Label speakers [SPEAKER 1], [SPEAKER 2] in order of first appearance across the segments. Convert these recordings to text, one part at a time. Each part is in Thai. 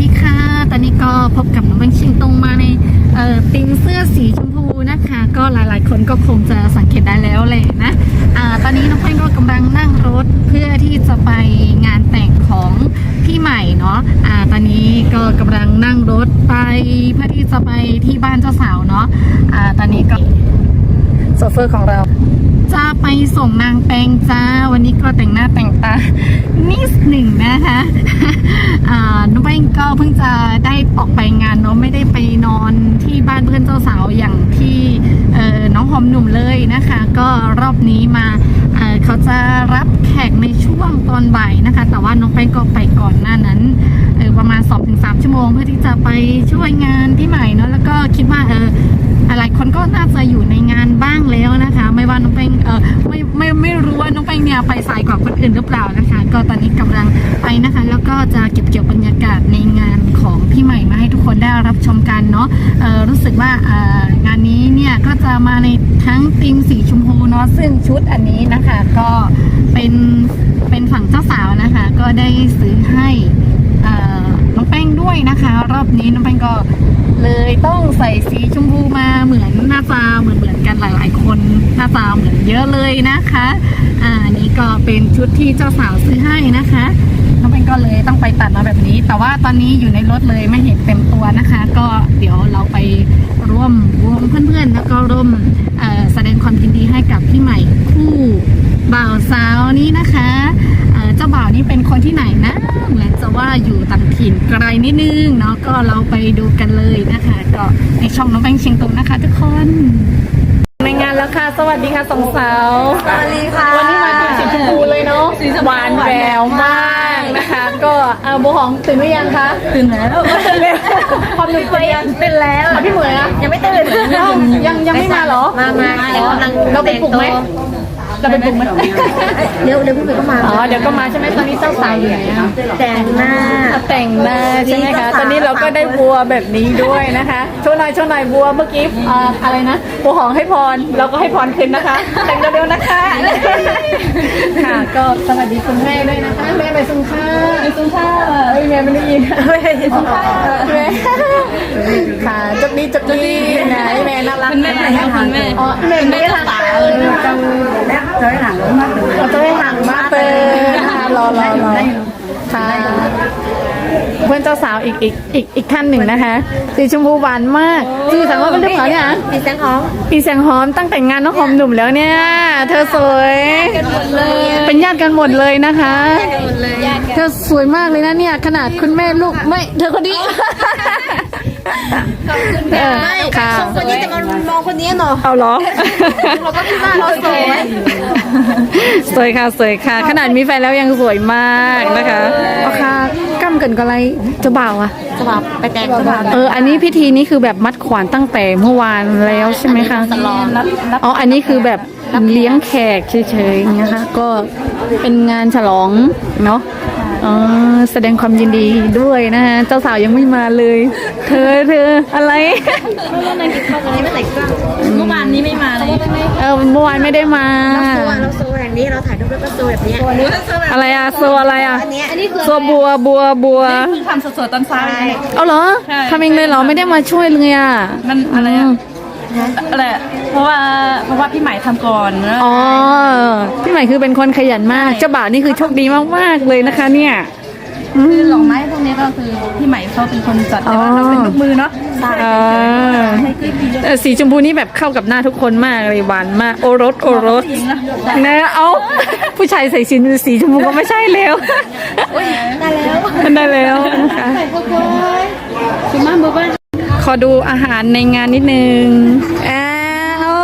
[SPEAKER 1] ดีค่ะ ตอนนี้ก็พบกับน้องแบงค์ชิงตรงมาในเอ่อติมเสื้อสีชมพูนะคะ ก็หลายๆ คนก็คงจะสังเกตได้แล้วเลยนะอ่าตอนนี้น้องแป้งก็กำลังนั่งรถเพื่อที่จะไปงานแต่งของพี่ใหม่เนาะอ่าตอนนี้ก็กำลังนั่งรถไปเพื่อที่จะไปที่บ้านเจ้าสาวเนาะอ่าตอนนี้ก็โซเฟอร์ของเรา จะไปส่งนางแปงจ้า วันนี้ก็แต่งหน้าแต่งตานิดหนึ่งนะคะอ่าน้องแป้งก็เพิ่งจะได้ออกไปงานเนาะไม่ได้ไปนอนที่บ้านเพื่อนเจ้าสาวอย่างที่เอ่อน้องหอมหนุ่มเลยนะคะ ก็รอบนี้มาเอ่อเขาจะรับแขกในช่วง ตอนบ่ายนะคะ แต่ว่าน้องแป้งก็ไปก่อนหน้านั้นเออประมาณ2-3ชั่วโมง เพื่อที่จะไปช่วยงานที่ใหม่เนาะแล้วก็คิดว่าเออหลายคนก็น่าจะอยู่ในงานบ้างแล้วนะคะ ไม่ว่าน้องแป้งเออไม่ไม่ไม่รู้ว่าน้องแป้งเนี่ยไปสายกว่าคนอื่นหรือเปล่านะคะ ก็ตอนนี้กำลังไปนะคะ แล้วก็จะเก็บเกี่ยวบรรยากาศในงานของพี่ใหม่มาให้ทุกคนได้รับชมกันเนาะเออรู้สึกว่าเอองานนี้เนี่ยก็จะมาในทั้งธีมสีชมพูเนาะซึ่งชุดอันนี้นะคะ ก็เป็นเป็นฝังเจ้าสาวนะคะ ก็ได้ซื้อให้น้องแป้งด้วยนะคะ รอบนี้น้องแป้งก็เลยต้องใส่สีชมพูมาเหมือนหน้าตาเหมือนเหมือนกันหลาย ๆ คนหน้าตาเหมือนเยอะเลยนะคะอ่าอันนี้ก็เป็นชุดที่เจ้าสาวซื้อให้นะคะน้องเป็นก็เลยต้องไปตัดมาแบบนี้ แต่ว่าตอนนี้อยู่ในรถเลยไม่เห็นเต็มตัวนะคะ ก็เดี๋ยวเราไปร่วมวงเพื่อนๆ แล้วก็ร่วมแสดงความยินดีให้กับพี่ใหม่คู่ บ่าวสาวนี้นะคะเอ่อเจ้าบ่าวนี่เป็นคนที่ไหนนะเหมือนจะว่าอยู่ต่างถิ่นไกลนิดนึงเนาะก็เราไปดูกันเลยนะคะ ก็ในช่องน้องแบงค์เชียงตุงนะคะ ทุกคนในงานแล้วค่ะ สวัสดีค่ะสองสาว
[SPEAKER 2] สวัสดีค่ะ
[SPEAKER 1] วันนี้มาเป็นสีชมพูเลยเนาะหวานแหววมากนะคะ ก็เอ่อโบหองตื่นหรือยังคะ
[SPEAKER 2] ตื่นแล้ว
[SPEAKER 1] ความตื่นตัวยัง
[SPEAKER 2] ตื่นแล้ว
[SPEAKER 1] อะพี่เหมยอะ
[SPEAKER 2] ยังไม่ตื่น
[SPEAKER 1] ยังยังยังไม่มาเหรอ
[SPEAKER 2] มามาเดี๋ยวกำลัง
[SPEAKER 1] เราไปปลุกไหม เราไปปลุกไหม
[SPEAKER 2] เดี๋ยวเดี๋ยวพี่หนุ่ยก็มา
[SPEAKER 1] อ๋อเดี๋ยวก็มาใช่ไหมตอนนี้เจ้าสาวอยู่ไหนอะ
[SPEAKER 2] แต่งหน้า
[SPEAKER 1] แต่งหน้าใช่ไหมคะตอนนี้เราก็ได้บัวแบบนี้ด้วยนะคะโชว์หน่อยโชว์หน่อยบัวเมื่อกี้อ่าอะไรนะบัวหองให้พรเราก็ให้พรคืนนะคะ แต่งเร็วๆนะคะค่ะก็สวัสดีคุณแม่ด้วยนะคะแม่ไปซุ่มข้าวไปซุ่มข้าวเอ้ยแม่ไม่ได้ยินแม่ไปซุ่มข้าวแม่ค่ะจกนี้จกนี้ ไหนแม่น่ารักคุณแม่คุณแม่อ๋อแม่ไม่ได้ทาเออจัง
[SPEAKER 2] จะได้หลังมาก
[SPEAKER 1] เราจะได้ห่างมากเลยนะคะรอรอรอค่ะเพื่อนเจ้าสาวอีกอีกอีกอีกท่านหนึ่งนะคะสีชมพูหวานมากชื่อสังว่าเป็นเรื่องเหรอเนี่ย
[SPEAKER 2] มีแสงหอม
[SPEAKER 1] ปีแสงหอมตั้งแต่งงานน้องหอมหนุ่มแล้วเนี่ย เธอสวยเป็นญาติกันหมดเลยนะคะ
[SPEAKER 2] เลย
[SPEAKER 1] เธอสวยมากเลยนะเนี่ย ขนาดคุณแม่ลูกไม่ เธอคนนี้ เออค่ะ
[SPEAKER 2] คนนี้จะมามองคนนี้เนาะ
[SPEAKER 1] เอาเหรอ
[SPEAKER 2] เราก็คิดว่าเราสวย
[SPEAKER 1] สวยค่ะสวยค่ะ ขนาดมีแฟนแล้วยังสวยมากนะคะเอาค่ะกั้มกันก็อะไรเจะบ่าวอะ
[SPEAKER 2] สวับไปแต่งสวับ
[SPEAKER 1] เอออันนี้พิธีนี้คือแบบมัดขวานตั้งแต่เมื่อวานแล้วใช่ไหมคะ
[SPEAKER 2] สลอนรับ
[SPEAKER 1] อ๋ออันนี้คือแบบเลี้ยงแขกเฉยๆนะคะก็เป็นงานฉลองเนาะ อ๋อแสดงความยินดีด้วยนะคะเจ้าสาวยังไม่มาเลย เธอเธออะไร
[SPEAKER 2] นางกินข้าวกันนี้ไม่ใส่กล้องเมื่อวานนี้ไม่มาเลย
[SPEAKER 1] เออเมื่อวานไม่ได้มา
[SPEAKER 2] เราโซแบบนี้เราถ่ายรูปแล้วก็โซแบบนี้
[SPEAKER 1] อะไรอะโซอะไรอะ
[SPEAKER 2] อันนี้อันนี้คือ
[SPEAKER 1] โซบัวบัวบัว
[SPEAKER 3] ทำสดๆตอนเช้าเลย
[SPEAKER 1] เอาเหรอ
[SPEAKER 3] ใช่
[SPEAKER 1] ทำเองเลยเหรอไม่ได้มาช่วยเลยอะ
[SPEAKER 3] มันอะไรอะ อะไรอะเพราะว่าเพราะว่าพี่ใหม่ทำก่อนนะ
[SPEAKER 1] อ๋อพี่ใหม่คือเป็นคนขยันมากเจ้าบ่าวนี่คือโชคดีมากๆเลยนะคะ เนี่ย
[SPEAKER 3] คือดอกไม้พวกนี้ก็คือพี่ใหม่เขาเป็นคนจัดแต่ว่าเราเป็นลูกมือเนาะ
[SPEAKER 1] อ่าเออสีชมพูนี่แบบเข้ากับหน้าทุกคนมากเลยหวานมากโอรสโอรสนะเอา ผู้ชายใส่สีสีชมพูก็ไม่ใช่แล้ว
[SPEAKER 2] ได้แล้ว
[SPEAKER 1] ได้แล้วนะคะ
[SPEAKER 2] คุณมาบอกว่า
[SPEAKER 1] ข อดูอาหารในงานนิดนึงอ้าว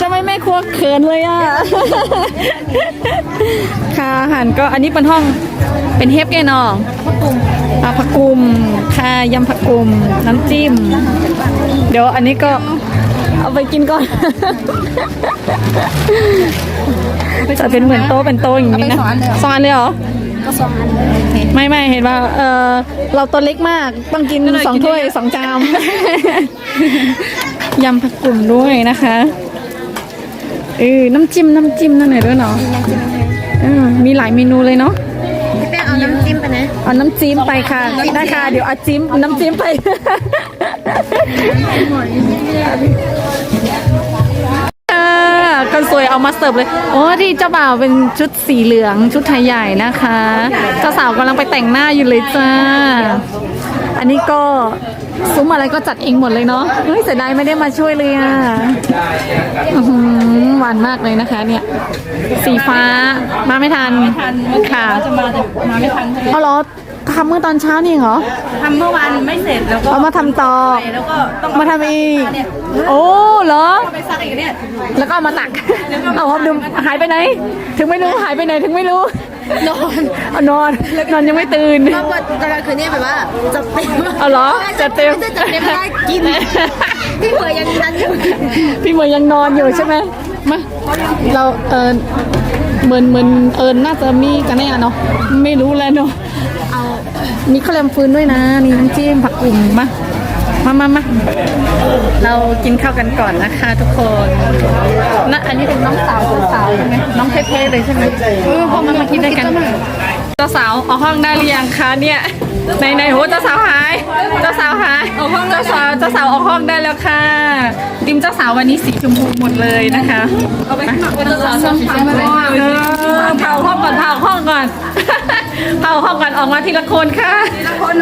[SPEAKER 1] ทำไมแม่ครัวเขินเลยอะ ค่ะอาหารก็อันนี้เป็นห้องเป็นเฮฟแกนองอ่าผักกุมค่ะยำผักกุมน้ำจิ้ม เดี๋ยวอันนี้ก็เอาไปกินก่อนจะเป็นเหมือนโต๊ะเป็นโต๊ะอย่างนี้นะสองอันเลยเหรอ
[SPEAKER 2] ก็สองอันเลย
[SPEAKER 1] ไม่ไม่เห็นว่าเออเราตัวเล็กมากต้องกินสองถ้วยสองจามยำผักกลุ่มด้วยนะคะเออน้ำจิ้มน้ำจิ้มนั่นไหนอยด้วยเนาะเออมีหลายเมนูเลยเนาะ
[SPEAKER 2] พี่แป้งเอาน้ำจิ้มจิ้มไปนะ
[SPEAKER 1] เอาน้ำจิ้มไปค่ะได้ค่ะเดี๋ยวเอาจิ้มน้ำจิ้มไป เอามาเสิร์ฟเลย โอ้ที่เจ้าบ่าวเป็นชุดสีเหลืองชุดไทยใหญ่นะคะ เจ้าสาวกำลังไปแต่งหน้าอยู่เลยจ้า อันนี้ก็ซุ้มอะไรก็จัดเองหมดเลยเนาะเฮ้ยเสียดายไม่ได้มาช่วยเลยอะอื้อหือหวานมากเลยนะคะ เนี่ย สีฟ้ามาไม่ทัน
[SPEAKER 3] ทันเมื่อ
[SPEAKER 1] ค่ะ
[SPEAKER 3] กี้ว่าจะมาแต่มาไม่ทันใช่ไหม
[SPEAKER 1] เอาเหรอ ทำเมื่อตอนเช้านี่เหรอ
[SPEAKER 3] ทำเมื่อวานไม่เสร็จแล้วก็
[SPEAKER 1] เอามาทำต่อ
[SPEAKER 3] ไปแล้วก็ต้อง
[SPEAKER 1] มาทำอีกโอ้เหรอ
[SPEAKER 3] ไปซักอีกเนี่ย
[SPEAKER 1] แล้วก็เอามาตัก เอาครับดูหายไปไหน ถึงไม่รู้หายไปไหนถึงไม่รู้ นอนนอนนอนยังไม่ตื่น
[SPEAKER 2] เพราะว่าตอนกลางคืนเนี่ยแบบว่าจะเต็ม
[SPEAKER 1] เอาเหรอจะเต็ม
[SPEAKER 2] จะเต็มไม่ได้กินพี่เหมยยังนั้นอยู่
[SPEAKER 1] พี่เหมยยังนอนอยู่ใช่ไหมมาเราเออเหมือนเหมือนเอิญน่าจะมีกันแน่เนาะไม่รู้แล้วเนาะ
[SPEAKER 2] เอา
[SPEAKER 1] มีข้าวแรมฟืนด้วยนะนี่น้ำจิ้มผักกุ่มมามามามาเรากินข้าวกันก่อนนะคะทุกคนนะอันนี้เป็นน้องสาวเจ้าสาวใช่ไหมน้องเท่ๆเลยใช่ไหมเออพอมันมากินด้วยกันเจ้าสาวเอาห้องได้หรือยังคะเนี่ยในในโหเจ้าสาวหายเจ้าสาวหายเอาห้องเจ้าสาวเจ้าสาวเอาห้องได้แล้วค่ะดิมเจ้าสาววันนี้สีชมพูหมดเลยนะคะเอาไปหมักเจ้าสาวส้มตำเลยเผาห้องก่อนเผาห้องก่อน เผาห้องก่อนออกมาทีละคนค่ะ ทีละคน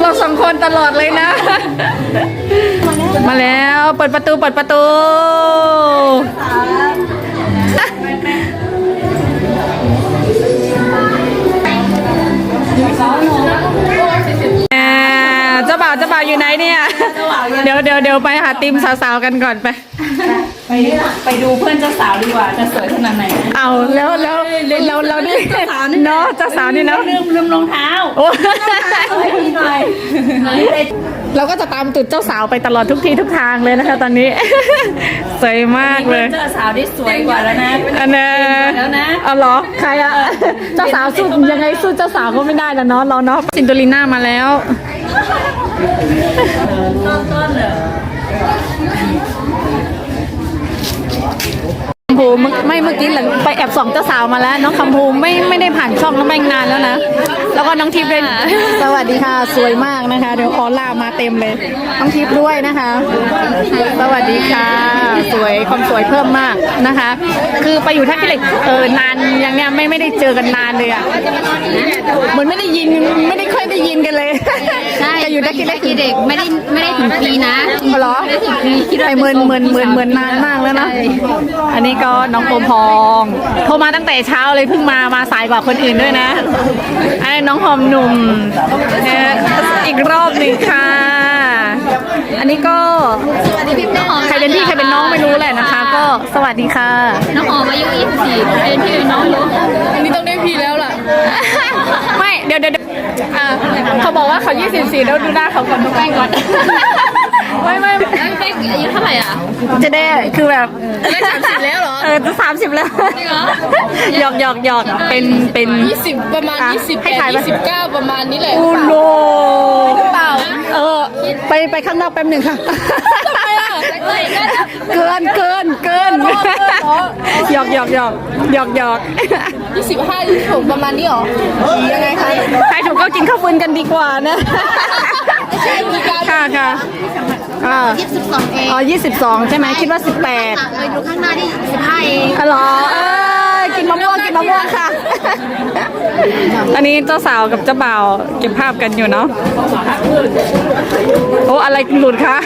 [SPEAKER 1] เราสองคนตลอดเลยนะ มาแล้วเปิดประตูเปิดประตู อ่าเจ้าบ่าวเจ้าบ่าวอยู่ไหนเนี่ย เดี๋ยวเดี๋ยวเดี๋ยวไปหาติมสาวๆกันก่อนไป
[SPEAKER 3] ไปไปดูเพื่อนเจ้าสาวดีกว่าจะสวยขนาดไหน
[SPEAKER 1] เอาแล้วแล้วเราเรานี่เนาะเจ้าสาวนี่เนาะ
[SPEAKER 3] ลืมลืมรองเท้า
[SPEAKER 1] โอ้
[SPEAKER 3] ให้พี่หน่อย
[SPEAKER 1] เราก็จะตามตุดเจ้าสาวไปตลอดทุกที่ทุกทางเลยนะคะ ตอนนี้สวยมากเลย
[SPEAKER 3] เจ้าสาวได้สวยกว่าแล้วนะ
[SPEAKER 1] อันนี้
[SPEAKER 3] แล้วนะ
[SPEAKER 1] เอาหรอใครอะเจ้าสาวสู้ยังไงสู้เจ้าสาวก็ไม่ได้แล้วเนาะเราเนาะซินโดลิน่ามาแล้ว
[SPEAKER 3] ต้นๆเลย
[SPEAKER 1] คำพูไม่เมื่อกี้หลังไปแอบส่องเจ้าสาวมาแล้ว น้องคำพูไม่ไม่ได้ผ่านช่องน้องแบงนานแล้วนะ แล้วก็น้องทิพย์ด้วยสวัสดีค่ะสวยมากนะคะ เดี๋ยวออล่ามาเต็มเลย น้องทิพย์ด้วยนะคะ สวัสดีค่ะ สวยความสวยเพิ่มมากนะคะ คือไปอยู่ท่าขี้เหล็กเออนานอย่างเนี้ยไม่ไม่ได้เจอกันนานเลยอะเหมือนไม่ได้ยินไม่ได้ค่อยได้ยินกันเลย
[SPEAKER 2] ใช่
[SPEAKER 1] จะอยู่ท่าขี้เหล็ก
[SPEAKER 2] เด็กไม่ได้ไม่ได้ถึงปีนะ
[SPEAKER 1] เหรอ
[SPEAKER 2] ไม่ได้ถึงปีคิดว่า
[SPEAKER 1] ไปเหมือนเหมือนเหมือนเหมือนนานมากแล้วนะอันนี้ก็น้องโอมพองโทรมาตั้งแต่เช้าเลยเพิ่งมามาสายกว่าคนอื่นด้วยนะอันนี้น้องหอมหนุ่มเนี่ยอีกรอบหนึ่งค่ะ อันนี้ก็
[SPEAKER 2] สวัสดีพี่น้องหอม
[SPEAKER 1] ใครเป็นพี่ใครเป็นน้องไม่รู้แหละนะคะ ก็สวัสดีค่ะ
[SPEAKER 2] น้องหอมอายุ24เป็นพี่เป็นน้องอยู่
[SPEAKER 3] อันนี้ต้องได้พี่แล้วล่ะ
[SPEAKER 1] ไม่เดี๋ยวเดี๋ยวเดี๋ยวอ่าเขาบอกว่าเขา 24 แล้วดูหน้าเขาก่อนดูแป้งก่อน ไม่ไม่
[SPEAKER 2] แล้วพี่เป๊กอายุเท่าไหร่อะ
[SPEAKER 1] จะได้คือแบบ
[SPEAKER 2] ได้30แล้วเหรอ
[SPEAKER 1] เออจะสามสิบแล้ว
[SPEAKER 2] จริงเหรอ
[SPEAKER 1] หยอกหยอกหยอกเป็นเป็น
[SPEAKER 3] สิบประมาณ
[SPEAKER 1] อะ
[SPEAKER 3] ยี่สิบ
[SPEAKER 1] ให้ถ่ายมา
[SPEAKER 3] สิบเก้าประมาณนี้แหละ
[SPEAKER 1] อูโลเปล่าเออ ไปไปข้างนอกแป๊บหนึ่งค่ะเกินเกินเกินหยอกหยอกหยอกหยอกหยอก
[SPEAKER 3] ยี่สิบห้ายี่สิบหกประมาณนี้หรอยังไงคะ
[SPEAKER 1] ใครถูกก็กินข้าวฟืนกันดีกว่านะ ค่ะค่ะอ่า
[SPEAKER 2] 22เอง
[SPEAKER 1] อ๋อยี่สิบสองใช่ไหมคิดว่าสิบแปด
[SPEAKER 2] เออดูข้างหน้าที่15เอง
[SPEAKER 1] อ๋อเหรอเอ้ย กินมะม่วงกินมะม่วงค่ะ อันนี้เจ้าสาวกับเจ้าบ่าวเก็บภาพกันอยู่เนาะ โอ้ อะไรหลุดคะ